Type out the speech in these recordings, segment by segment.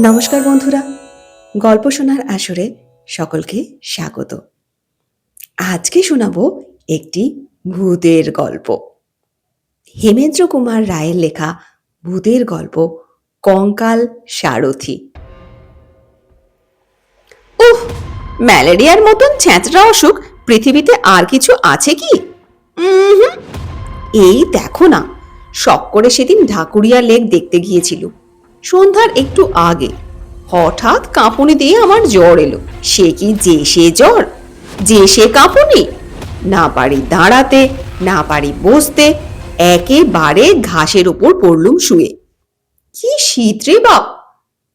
নমস্কার বন্ধুরা, গল্প শোনার আসরে সকলকে স্বাগত। আজকে শোনাবো একটি ভূতের গল্প। হেমেন্দ্র কুমার রায়ের লেখা ভূতের গল্প কঙ্কাল সারথি। উহ, ম্যালেরিয়ার মতন ছ্যাঁচড়া অসুখ পৃথিবীতে আর কিছু আছে কি? এই দেখো না, শখ করে সেদিন ঢাকুরিয়া লেক দেখতে গিয়েছিল। সন্ধ্যার একটু আগে। হঠাৎ কাঁপুনি দিয়ে আমার জ্বর এলো। সে কি যে সে জ্বর? যে সে কাঁপুনি? না পারি দাঁড়াতে, না পারি বসতে, একেবারে ঘাসের উপর পড়লুম শুয়ে। কি শীত রে বাপ!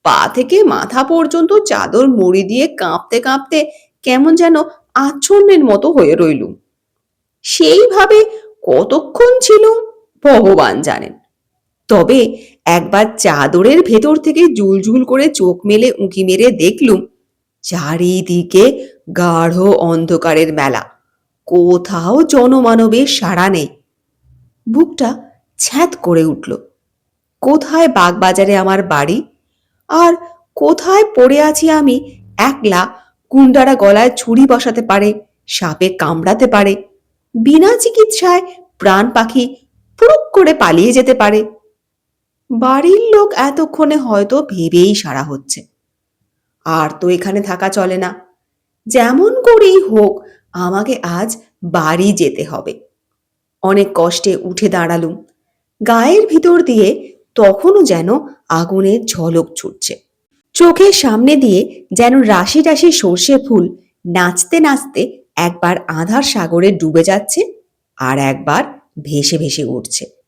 পা থেকে মাথা পর্যন্ত চাদর মুড়ি দিয়ে কাঁপতে কাঁপতে কেমন যেন আচ্ছন্নের মতো হয়ে রইলুম। সেইভাবে কতক্ষণ ছিলুম ভগবান জানেন। তবে একবার চাদরের ভেতর থেকে জুলজুল করে চোখ মেলে উঁকি মেরে দেখলুম, চারিদিকে গাঢ় অন্ধকারের মেলা। কোথাও জনমানবের সাড়া নেই। বুকটা ছ্যাঁত করে উঠল। কোথায় বাগবাজারে আমার বাড়ি? আর কোথায় পড়ে আছি আমি একলা গুন্ডারা গলায় ছুরি বসাতে পারে, সাপে কামড়াতে পারে, বিনা চিকিৎসায় প্রাণ পাখি পুরুক করে পালিয়ে যেতে পারে? বাড়ির লোক এতক্ষণে হয়তো ভেবেই সারা হচ্ছে। আর তো এখানে থাকা চলে না। যেমন করেই হোক, আমাকে আজ বাড়ি যেতে হবে। অনেক কষ্টে উঠে দাঁড়ালুম। গায়ের ভিতর দিয়ে তখনও যেন আগুনের ঝলক ছুটছে। চোখের সামনে দিয়ে যেন রাশি রাশি সর্ষে ফুল নাচতে নাচতে একবার আধার সাগরে ডুবে যাচ্ছে আর একবার ভেসে ভেসে উঠছে।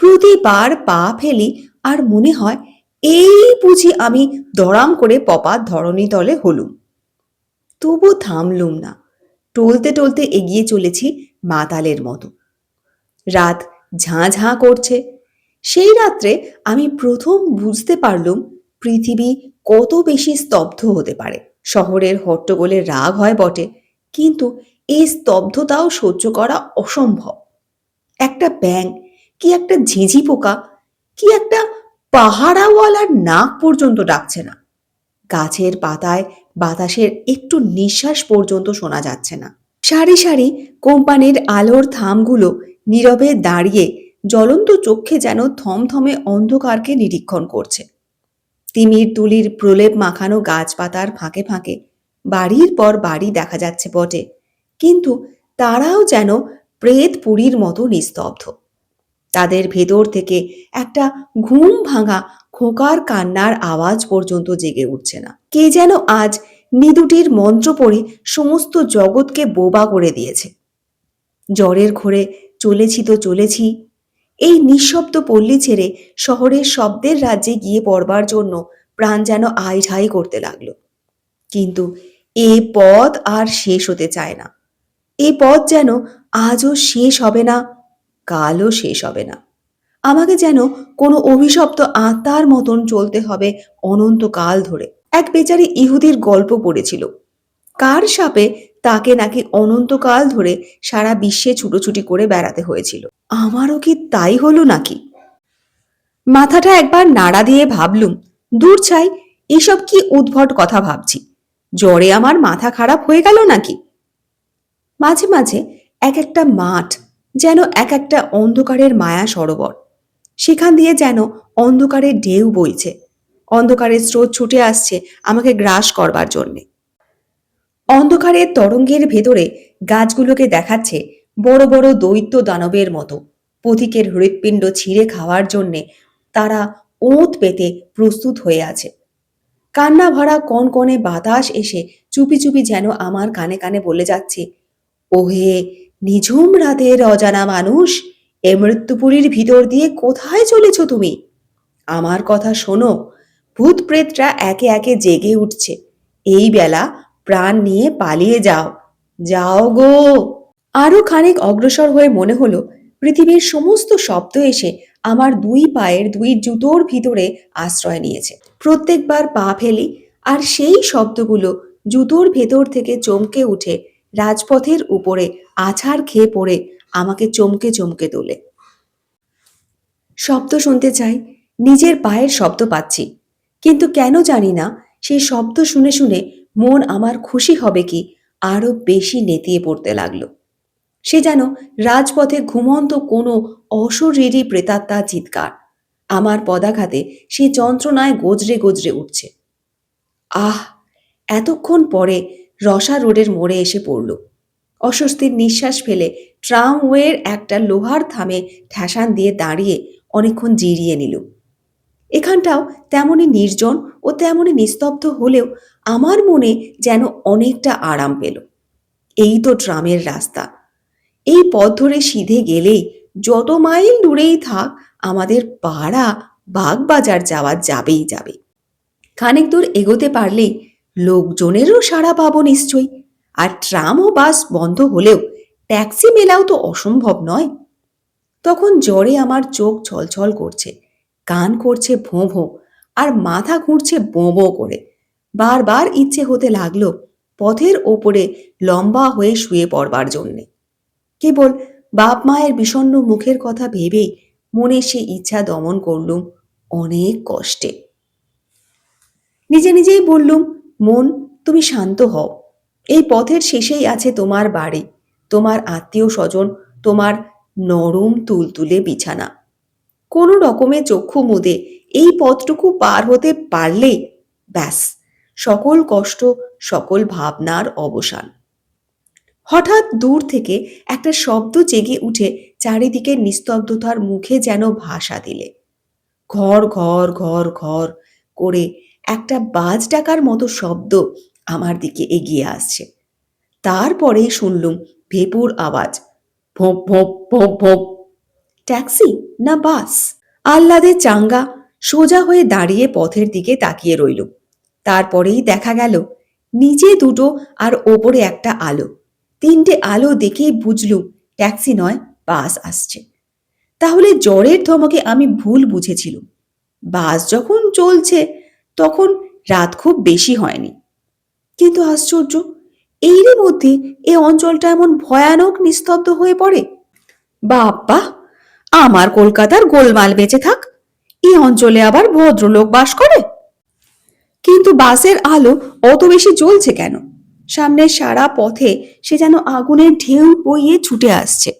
প্রতিবার পা ফেলি আর মনে হয় এই বুঝি আমি দড়াম করে পপার ধরণী তলে হলুম। তবু থামলুম না। টলতে টলতে এগিয়ে চলেছি মাতালের মতো। রাত ঝাঁ ঝাঁ করছে। সেই রাত্রে আমি প্রথম বুঝতে পারলুম পৃথিবী কত বেশি স্তব্ধ হতে পারে। শহরের হট্টগোলে রাগ হয় বটে, কিন্তু এই স্তব্ধতাও সহ্য করা অসম্ভব। একটা ব্যাং কি একটা ঝিঝি পোকা, কি একটা পাহারাওয়ালার নাক পর্যন্ত ডাকছে না। গাছের পাতায় বাতাসের একটু নিঃশ্বাস পর্যন্ত শোনা যাচ্ছে না। সারি সারি কোম্পানির আলোর থামগুলো নীরবে দাঁড়িয়ে জ্বলন্ত চক্ষে যেন থমথমে অন্ধকারকে নিরীক্ষণ করছে। তিমির তুলির প্রলেপ মাখানো গাছপাতার ফাঁকে ফাঁকে বাড়ির পর বাড়ি দেখা যাচ্ছে বটে, কিন্তু তারাও যেন প্রেত পুরীর মতো নিস্তব্ধ। তাদের ভেতর থেকে একটা ঘুম ভাঙা খোকার কান্নার আওয়াজ পর্যন্ত জেগে উঠছে না। কে যেন আজ নিদুটির মন্ত্র পড়ে সমস্ত জগৎকে বোবা করে দিয়েছে। জ্বরের ঘোরে চলেছি তো চলেছি। এই নিঃশব্দ পল্লী ছেড়ে শহরের শব্দের রাজ্যে গিয়ে পড়বার জন্য প্রাণ যেন আইঝাই করতে লাগল। কিন্তু এ পথ আর শেষ হতে চায় না। এ পথ যেন আজও শেষ হবে না। কালও শেষ হবে না। আমাকে যেন কোনো অভিশপ্ত আত্মার মতন চলতে হবে অনন্তকাল ধরে। এক বেচারি ইহুদির গল্প পড়েছিল। কার সাপে তাকে নাকি অনন্তকাল ধরে সারা বিশ্বে ছুটোছুটি করে বেড়াতে হয়েছিল? আমারও কি তাই হলো নাকি? মাথাটা একবার নাড়া দিয়ে ভাবলুম, দূর চাই এসব কি উদ্ভট কথা ভাবছি? জ্বরে আমার মাথা খারাপ হয়ে গেল নাকি? মাঝে মাঝে এক একটা মাঠ যেন এক একটা অন্ধকারের মায়া সরোবর। সেখান দিয়ে যেন অন্ধকারের ঢেউ বইছে। অন্ধকারের স্রোত ছুটে আসছে আমাকে গ্রাস করবার জন্যে। অন্ধকারের তরঙ্গের ভেতরে গাছগুলোকে দেখাচ্ছে বড় বড় দৈত্য দানবের মতো। পথিকের হৃৎপিণ্ড ছিঁড়ে খাওয়ার জন্যে তারা ওঁত পেতে প্রস্তুত হয়ে আছে। কান্না ভরা কনকনে বাতাস এসে চুপি চুপি যেন আমার কানে কানে বলে যাচ্ছে, ওহে নিঝুম রাতের অজানা মানুষ, এ মৃত্যুপুরীর ভিতর দিয়ে কোথায় চলেছ তুমি? আমার কথা শোনো ভূত প্রেতরা একে একে জেগে উঠছে। এই বেলা প্রাণ নিয়ে পালিয়ে যাও। যাও গো। আরও খানিক অগ্রসর হয়ে মনে হলো, পৃথিবীর সমস্ত শব্দ এসে আমার দুই পায়ের দুই জুতোর ভিতরে আশ্রয় নিয়েছে। প্রত্যেকবার পা ফেলি, আর সেই শব্দগুলো জুতোর ভেতর থেকে চমকে উঠে রাজপথের উপরে আছাড় খেয়ে পড়ে আমাকে চমকে চমকে তোলে। শব্দ শুনতে চাই, নিজের পায়ের শব্দ পাচ্ছি। কিন্তু কেন জানি না, সেই শব্দ শুনে শুনে মন আমার খুশি হবে কি, আরও বেশি নেতিয়ে পড়তে লাগল। সে যেন রাজপথে ঘুমন্ত কোনো অশরীরী প্রেতাত্মা চিৎকার। আমার পদাঘাতে সে যন্ত্রণায় গজরে গজরে উঠছে। আহ, এতক্ষণ পরে রসা রোডের মোড়ে এসে পড়ল। অস্বস্তির নিঃশ্বাস ফেলে ট্রামওয়ের একটা লোহার থামে ঠ্যাসান দিয়ে দাঁড়িয়ে অনেকক্ষণ জিরিয়ে নিল। এখানটাও তেমনই নির্জন ও তেমনই নিস্তব্ধ হলেও আমার মনে যেন অনেকটা আরাম পেল। এই তো ট্রামের রাস্তা। এই পথ ধরে সিধে গেলেই যত মাইল দূরেই থাক আমাদের পাড়া বাগবাজার যাওয়া যাবেই যাবে। খানিক দূর এগোতে পারলেই লোকজনেরও সাড়া পাবো নিশ্চয়ই। আর ট্রাম ও বাস বন্ধ হলেও ট্যাক্সি মেলাও তো অসম্ভব নয়। তখন জ্বরে আমার চোখ ছলছল করছে, কান করছে ভোঁ ভোঁ, আর মাথা ঘুরছে বোঁ বোঁ করে। বারবার ইচ্ছে হতে লাগল পথের ওপরে লম্বা হয়ে শুয়ে পড়বার জন্যে। কেবল বাপ মায়ের বিষণ্ণ মুখের কথা ভেবেই মনে সে ইচ্ছা দমন করলুম অনেক কষ্টে। নিজে নিজেই বললুম, মন, তুমি শান্ত হও। এই পথের শেষেই আছে তোমার বাড়ি, তোমার আত্মীয় স্বজন তোমার নরম তুলতুলে বিছানা। কোনো রকমে চক্ষু মুদে এই পথটুকু পার হতে পারলেই ব্যাস, সকল কষ্ট, সকল ভাবনার অবসান। হঠাৎ দূর থেকে একটা শব্দ জেগে উঠে চারিদিকে নিস্তব্ধতার মুখে যেন ভাষা দিলে। ঘর ঘর ঘর ঘর করে একটা বাজ ডাকার মতো শব্দ আমার দিকে এগিয়ে আসছে। তারপরে শুনলুম ভেপুর আওয়াজ, ভোঁপ ভোঁপ ভোঁপ ভোঁপ। ট্যাক্সি না বাস? আহ্লাদে চাঙ্গা সোজা হয়ে দাঁড়িয়ে পথের দিকে তাকিয়ে রইল তারপরেই দেখা গেল, নিচে দুটো আর ওপরে একটা আলো। তিনটে আলো দেখেই বুঝলুম ট্যাক্সি নয়, বাস আসছে। তাহলে জ্বরের ধমকে আমি ভুল বুঝেছিলুম। বাস যখন চলছে, তখন রাত খুব বেশি হয়নি। কিন্তু আশ্চর্য, এরই মধ্যে এই অঞ্চলটা এমন ভয়ানক নিস্তব্ধ হয়ে পড়ে। বাপ্পা, আমার কলকাতার গোলমাল বেঁচে থাক, এই অঞ্চলে আবার ভদ্রলোক বাস করে। কিন্তু বাসের আলো অত বেশি জ্বলছে কেন? সামনের সারা পথে সে যেন আগুনের ঢেউ বইয়ে ছুটে আসছে।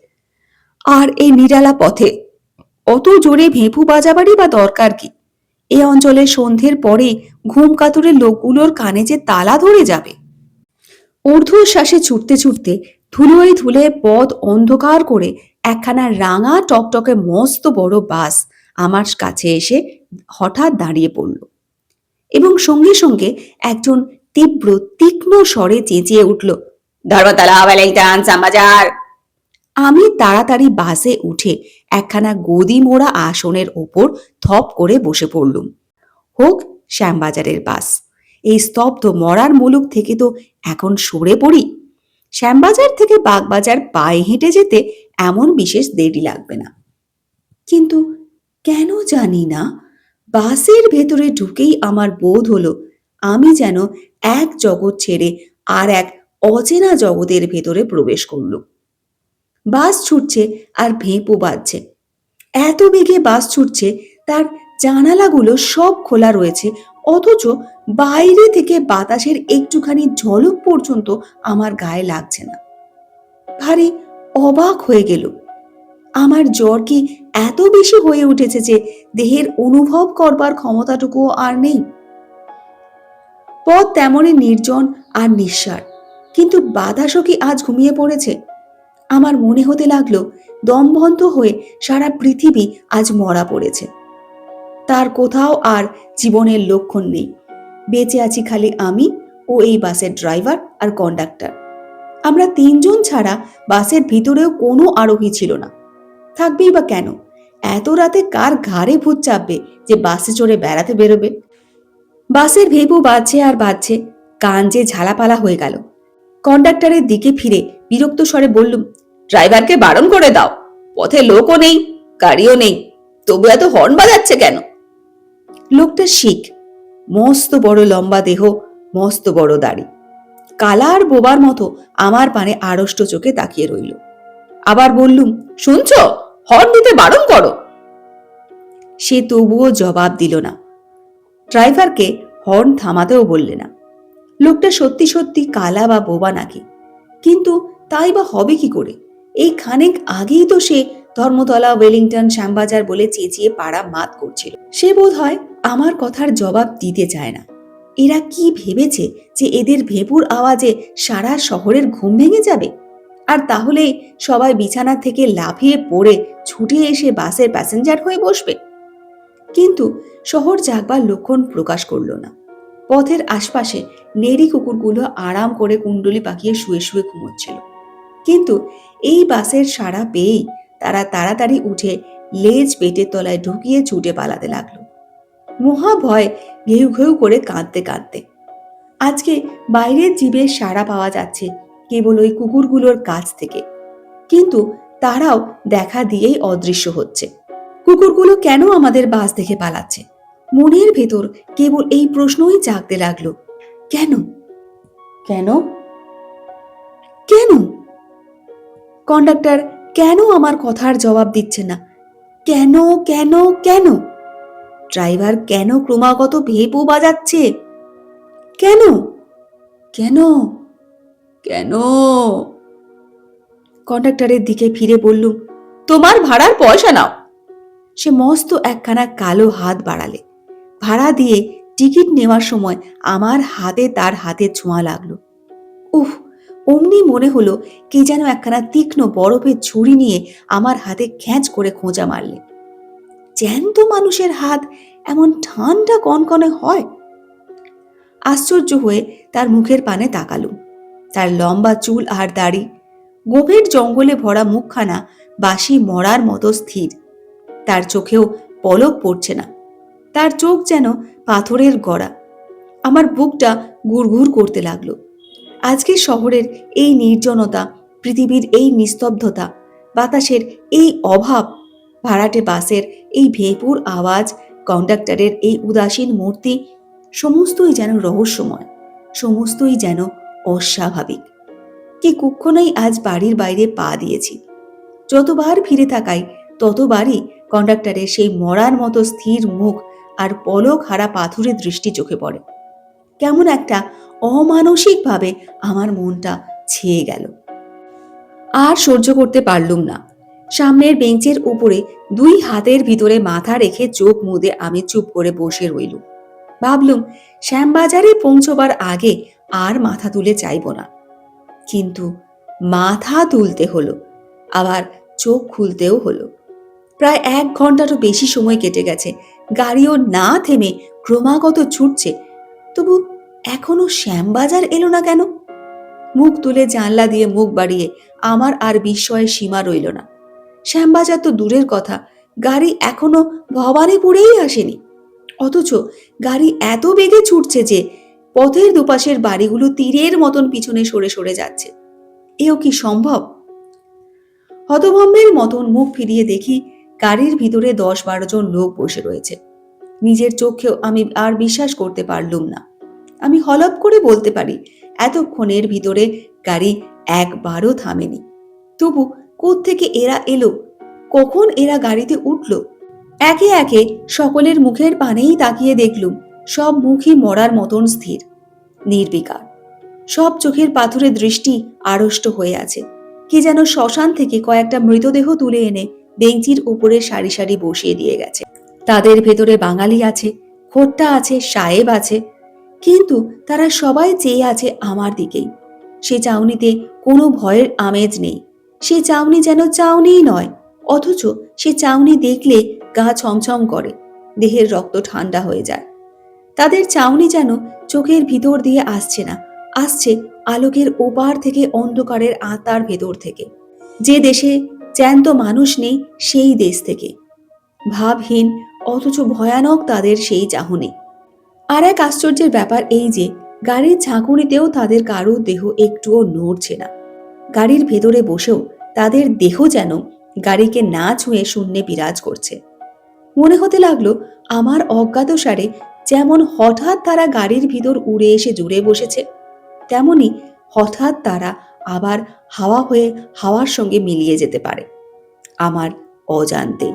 আর এই নিরালা পথে অত জোরে ভেঁপু বাজাবারই বা দরকার কি? এ অঞ্চলে সন্ধ্যের পরে ঘুম কাতুরে লোকগুলোর কানে যে তালা ধরে যাবে। ঊর্ধ্বশ্বাসে ছুটতে ছুটতে ধুলোয় ধুলে পথ অন্ধকার করে একখানা রাঙা টকটকে মস্ত বড় বাস আমার কাছে এসে হঠাৎ দাঁড়িয়ে পড়ল এবং সঙ্গে সঙ্গে একজন তীব্র, তীক্ষ্ণ স্বরে চেঁচিয়ে উঠল ধর্মতলা ভ্যালেন্টাইন বাজার আমি তাড়াতাড়ি বাসে উঠে একখানা গদি মোড়া আসনের ওপর থপ করে বসে পড়লুম। হোক শ্যামবাজারের বাস। এই স্তব্ধ মরার মুলুক থেকে তো এখন সরে পড়ি। শ্যামবাজার থেকে বাগবাজার পায়ে হেঁটে যেতে এমন বিশেষ দেরি লাগবে না। কিন্তু কেন জানি না, বাসের ভেতরে ঢুকেই আমার বোধ হলো আমি যেন এক জগৎ ছেড়ে আর এক অচেনা জগতের ভেতরে প্রবেশ করলুম। বাস ছুটছে আর ভেঁপো বাজছে। এত বেগে বাস ছুটছে, তার জানালাগুলো সব খোলা রয়েছে, অথচ বাইরে থেকে বাতাসের একটুখানি ঝলক পর্যন্ত আমার গায়ে লাগছে না। ভারী অবাক হয়ে গেল। আমার জ্বর কি এত বেশি হয়ে উঠেছে যে দেহের অনুভব করবার ক্ষমতাটুকুও আর নেই? পথ তেমনই নির্জন আর নিঃসার, কিন্তু বাতাসও কি আজ ঘুমিয়ে পড়েছে? আমার মনে হতে লাগল দমবন্ধ হয়ে সারা পৃথিবী আজ মরা পড়েছে। তার কোথাও আর জীবনের লক্ষণ নেই। বেঁচে আছি খালি আমি ও এই বাসের ড্রাইভার আর কন্ডাক্টর। আমরা তিনজন ছাড়া বাসের ভিতরেও কোনো আরোহী ছিল না। থাকবেই বা কেন? এত রাতে কার ঘাড়ে ভূত চাপবে যে বাসে চড়ে বেড়াতে বেরোবে? বাসের ভেবু বাজছে আর বাজছে, কান যে ঝালাপালা হয়ে গেল। কন্ডাক্টরের দিকে ফিরে বিরক্ত স্বরে বললুম ড্রাইভারকে বারণ করে দাও। পথে লোকও নেই, গাড়িও নেই। তবু এত হর্ন বাজাচ্ছে কেন? লোকটা শিখ। মস্ত বড় লম্বা দেহ, মস্ত বড় দাড়ি। কালার বোবার মতো আমার পানে আড়ষ্ট চোখে তাকিয়ে রইল। আবার বললুম, শুনছ? হর্ন দিতে বারণ করো। সে তবুও জবাব দিল না। ড্রাইভারকে হর্ন থামাতেও বললে না। লোকটা সত্যি সত্যি কালা বা বোবা নাকি? কিন্তু তাই বা হবে কি করে? এই খানেক আগেই তো সে ধর্মতলা, ওয়েলিংটন, শ্যামবাজার বলে চেঁচিয়ে পাড়া মাত করছিল। সে বোধ হয় আমার কথার জবাব দিতে চায় না। এরা কি ভেবেছে যে এদের ভেপুর আওয়াজে সারা শহরের ঘুম ভেঙে যাবে? আর তাহলে সবাই বিছানা থেকে লাফিয়ে পড়ে ছুটে এসে বাসের প্যাসেঞ্জার হয়ে বসবে? কিন্তু শহর জাগবার লক্ষণ প্রকাশ করল না। পথের আশপাশে নেড়ি কুকুরগুলো আরাম করে কুণ্ডলি পাকিয়ে শুয়ে শুয়ে ঘুমোচ্ছিল। কিন্তু এই বাসের সাড়া পেয়েই তারা তাড়াতাড়ি উঠে লেজ পেটের তলায় ঢুকিয়ে ছুটে পালাতে লাগল। মহা ভয় ঘেউ ঘেউ করে কাঁদতে কাঁদতে। আজকে বাইরের জীবের সাড়া পাওয়া যাচ্ছে কেবল ওই কুকুরগুলোর কাছ থেকে। কিন্তু তারাও দেখা দিয়েই অদৃশ্য হচ্ছে। কুকুরগুলো কেন আমাদের বাস দেখে পালাচ্ছে? মনের ভেতর কেবল এই প্রশ্নই জাগতে লাগল। কেন? কেন? কেন? কন্ডাক্টর, কেন আমার কথার জবাব দিচ্ছে না? কেন কেন কেন? ড্রাইভার কেন ক্রমাগত ভেপো বাজাচ্ছে? কেন? কেন? কেন? কন্ডাক্টরের দিকে ফিরে বললুম তোমার ভাড়ার পয়সা নাও। সে মস্ত একখানা কালো হাত বাড়ালে। ভাড়া দিয়ে টিকিট নেওয়ার সময় আমার হাতে তার হাতে ছোঁয়া লাগল। উফ অমনি মনে হলো কে যেন একখানা তীক্ষ্ণ বরফের ছুরি নিয়ে আমার হাতে খ্যাঁচ করে খোঁজা মারলে। জ্যান্ত মানুষের হাত এমন ঠান্ডা কনকনে হয়। আশ্চর্য হয়ে তার মুখের পানে তাকালুম তার লম্বা চুল আর দাড়ি, গভীর জঙ্গলে ভরা মুখখানা বাসি মরার মতো স্থির। তার চোখেও পলক পড়ছে না। তার চোখ যেন পাথরের গড়া। আমার বুকটা গুড়গুড় করতে লাগল। আজকে শহরের এই নির্জনতা, পৃথিবীর এই নিস্তব্ধতা, বাতাসের এই অভাব, ভাড়াটে বাসের এই ভেপুর আওয়াজ, কন্ডাক্টরের এই উদাসীন মূর্তি, সমস্তই যেন রহস্যময়, সমস্তই যেন অস্বাভাবিক। কি কুক্ষণেই আজ বাড়ির বাইরে পা দিয়েছি। যতবার ফিরে থাকাই ততবারই কন্ডাক্টরের সেই মরার মতো স্থির মুখ আর পলক হারা পাথরের দৃষ্টি চোখে পড়ে। কেমন একটা অমানসিকভাবে আমার মনটা ছেয়ে গেল। আর সহ্য করতে পারলুম না। সামনের বেঞ্চের উপরে দুই হাতের ভিতরে মাথা রেখে চোখ মুদে আমি চুপ করে বসে রইলুম। ভাবলুম, শ্যামবাজারে পৌঁছবার আগে আর মাথা তুলে চাইব না। কিন্তু মাথা তুলতে হলো, আবার চোখ খুলতেও হলো। প্রায় এক ঘন্টারও বেশি সময় কেটে গেছে, গাড়িও না থেমে ক্রমাগত ছুটছে তবু এখনও শ্যামবাজার এলো না কেন? মুখ তুলে জানলা দিয়ে মুখ বাড়িয়ে আমার আর বিস্ময়ের সীমা রইল না। শ্যামবাজার তো দূরের কথা, গাড়ি এখনও ভবানীপুরেই আসেনি। অথচ গাড়ি এত বেগে ছুটছে যে পথের দুপাশের বাড়িগুলো তীরের মতন পিছনে সরে সরে যাচ্ছে। এও কি সম্ভব? হতভম্বের মতন মুখ ফিরিয়ে দেখি গাড়ির ভিতরে দশ বারো জন লোক বসে রয়েছে। নিজের চোখেও আমি আর বিশ্বাস করতে পারলুম না। আমি হলপ করে বলতে পারি, এতক্ষণের ভিতরে গাড়ি একবারও থামেনি। তবু থেকে এরা এলো? কখন এরা গাড়িতে উঠল? একে একে সকলের মুখের পানেই তাকিয়ে দেখলুম, সব মুখই মরার মতন স্থির, নির্বিকার। সব চোখের পাথরের দৃষ্টি আড়ষ্ট হয়ে আছে, কে যেন শ্মশান থেকে কয়েকটা মৃতদেহ তুলে এনে বেঞ্চির উপরে সারি সারি বসিয়ে দিয়ে গেছে। তাদের ভেতরে বাঙালি আছে, খোট্টা আছে সাহেব আছে কিন্তু তারা সবাই চেয়ে আছে আমার দিকেই। সে চাউনিতে কোনো ভয়ের আমেজ নেই। সে চাউনি যেন চাউনিই নয়, অথচ সে চাউনি দেখলে গা ছমছম করে, দেহের রক্ত ঠান্ডা হয়ে যায়। তাদের চাউনি যেন চোখের ভিতর দিয়ে আসছে না, আসছে আলোকের ওপার থেকে অন্ধকারের আতার ভেতর থেকে। যে দেশে জ্যান্ত মানুষ নেই, সেই দেশ থেকে। ভাবহীন, অথচ ভয়ানক তাদের সেই চাহনি। আর এক আশ্চর্যের ব্যাপার এই যে, গাড়ির ঝাঁকুনিতেও তাদের কারও দেহ একটুও নড়ছে না। গাড়ির ভেতরে বসেও তাদের দেহ যেন গাড়িকে না ছুঁয়ে শূন্যে বিরাজ করছে। মনে হতে লাগল, আমার অজ্ঞাতসারে যেমন হঠাৎ তারা গাড়ির ভিতর উড়ে এসে জুড়ে বসেছে, তেমনি হঠাৎ তারা আবার হাওয়া হয়ে হাওয়ার সঙ্গে মিলিয়ে যেতে পারে, আমার অজান্তে।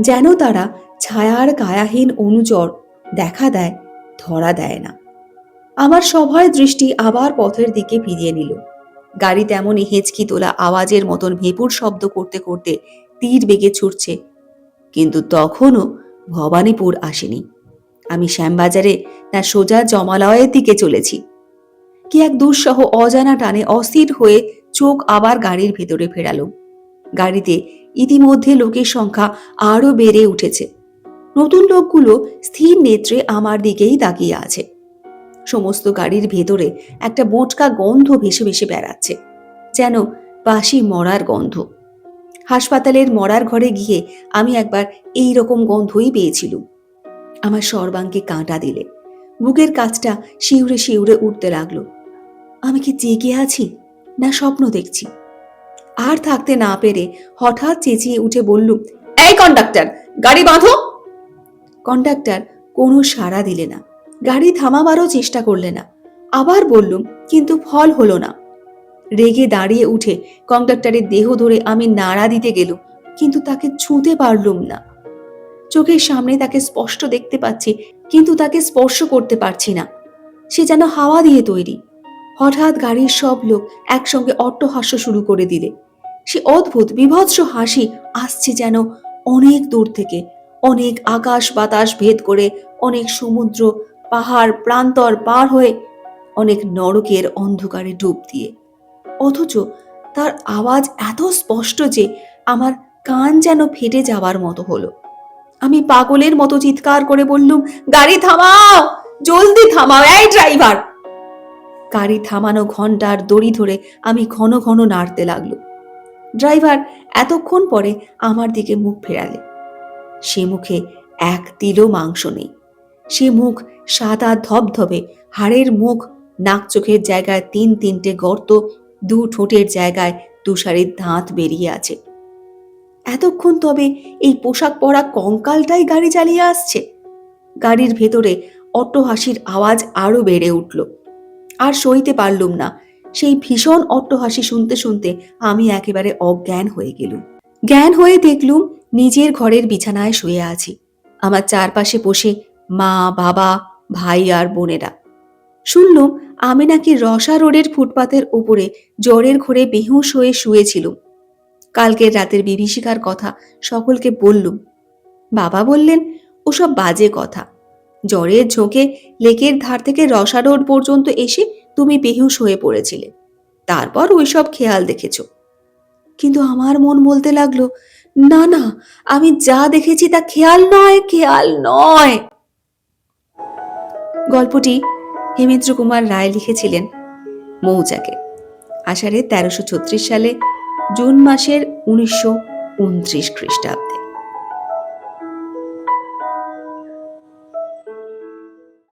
যেন তারা ছায়ার কায়াহীন অনুচর দেখা দেয় ধরা দেয় না। আমার সভয় দৃষ্টি আবার পথের দিকে ফিরিয়ে নিল। গাড়ি তেমনই হেঁচকি তোলা আওয়াজের মতন ভেপুর শব্দ করতে করতে তীর বেগে ছুটছে। কিন্তু তখনও ভবানীপুর আসেনি। আমি শ্যামবাজারে তার সোজা জমালয়ের দিকে চলেছি। কি এক দুঃসহ অজানা টানে অস্থির হয়ে চোখ আবার গাড়ির ভেতরে ফেরালো। গাড়িতে ইতিমধ্যে লোকের সংখ্যা আরও বেড়ে উঠেছে। নতুন লোকগুলো স্থির নেত্রে আমার দিকেই তাকিয়ে আছে। সমস্ত গাড়ির ভেতরে একটা বোটকা গন্ধ ভেসে ভেসে বেড়াচ্ছে, যেন বাসি মরার গন্ধ। হাসপাতালের মরার ঘরে গিয়ে আমি একবার এই রকম গন্ধই পেয়েছিলুম। আমার সর্বাঙ্গে কাঁটা দিলে, বুকের কাজটা শিউরে শিউরে উঠতে লাগল। আমি কি জেগে আছি না স্বপ্ন দেখছি? আর থাকতে না পেরে হঠাৎ চেঁচিয়ে উঠে বললুম, এই কন্ডাক্টর, গাড়ি বাঁধো! কন্ডাক্টর কোনো সাড়া দিলে না। গাড়ি থামাবারও চেষ্টা করলে না। আবার বললুম, কিন্তু ফল হলো না। রেগে দাঁড়িয়ে উঠে কন্ডাক্টরের দেহ ধরে আমি নাড়া দিতে গেলুম, কিন্তু তাকে ছুঁতে পারলুম না। চোখের সামনে তাকে স্পষ্ট দেখতে পাচ্ছি, কিন্তু তাকে স্পর্শ করতে পারছি না। সে যেন হাওয়া দিয়ে তৈরি। হঠাৎ গাড়ির সব লোক একসঙ্গে অট্টহাস্য শুরু করে দিলে। সে অদ্ভুত, বিভৎস হাসি আসছে যেন অনেক দূর থেকে। অনেক আকাশ বাতাস ভেদ করে অনেক সমুদ্র, পাহাড় প্রান্তর পার হয়ে অনেক নরকের অন্ধকারে ডুব দিয়ে। অথচ তার আওয়াজ এত স্পষ্ট যে আমার কান যেন ফেটে যাওয়ার মতো হলো। আমি পাগলের মতো চিৎকার করে বললুম, গাড়ি থামাও! জলদি থামাও, এই ড্রাইভার! গাড়ি থামানো ঘণ্টার দড়ি ধরে আমি ঘন ঘন নাড়তে লাগল ড্রাইভার এতক্ষণ পরে আমার দিকে মুখ ফেরালে। সে মুখে এক তিলও মাংস নেই। সে মুখ সাদা ধবধবে, হাড়ের মুখ, নাক চোখের জায়গায় তিন তিনটে গর্ত, দু ঠোঁটের জায়গায় তুষারের দাঁত বেরিয়ে আছে। এতক্ষণ তবে এই পোশাক পরা কঙ্কালটাই গাড়ি চালিয়ে আসছে। গাড়ির ভেতরে অট্ট হাসির আওয়াজ আরও বেড়ে উঠল। আর সইতে পারলুম না। সেই ভীষণ অট্ট হাসি শুনতে শুনতে আমি একেবারে অজ্ঞান হয়ে গেলুম। জ্ঞান হয়ে দেখলুম নিজের ঘরের বিছানায় শুয়ে আছি। আমার চারপাশে বসে মা, বাবা, ভাই আর বোনেরা। শুনলুম, আমি নাকি রসা রোডের ফুটপাতের ওপরে জ্বরের ঘোরে বেহুশ হয়ে শুয়েছিলুম। কালকের রাতের বিভীষিকার কথা সকলকে বললুম। বাবা বললেন, ওসব বাজে কথা। জ্বরের ঝোঁকে লেকের ধার থেকে রসা রোড পর্যন্ত এসে তুমি বেহুশ হয়ে পড়েছিলে। তারপর ওইসব খেয়াল দেখেছ। কিন্তু আমার মন বলতে লাগল না না, আমি যা দেখেছি তা খেয়াল নয় খেয়াল নয়। গল্পটি হেমেন্দ্র কুমার রায় লিখেছিলেন মৌজাকে আষাঢ়ে তেরোশো ছত্রিশ সালে জুন মাসের উনিশশো উনত্রিশ খ্রিস্টাব্দ।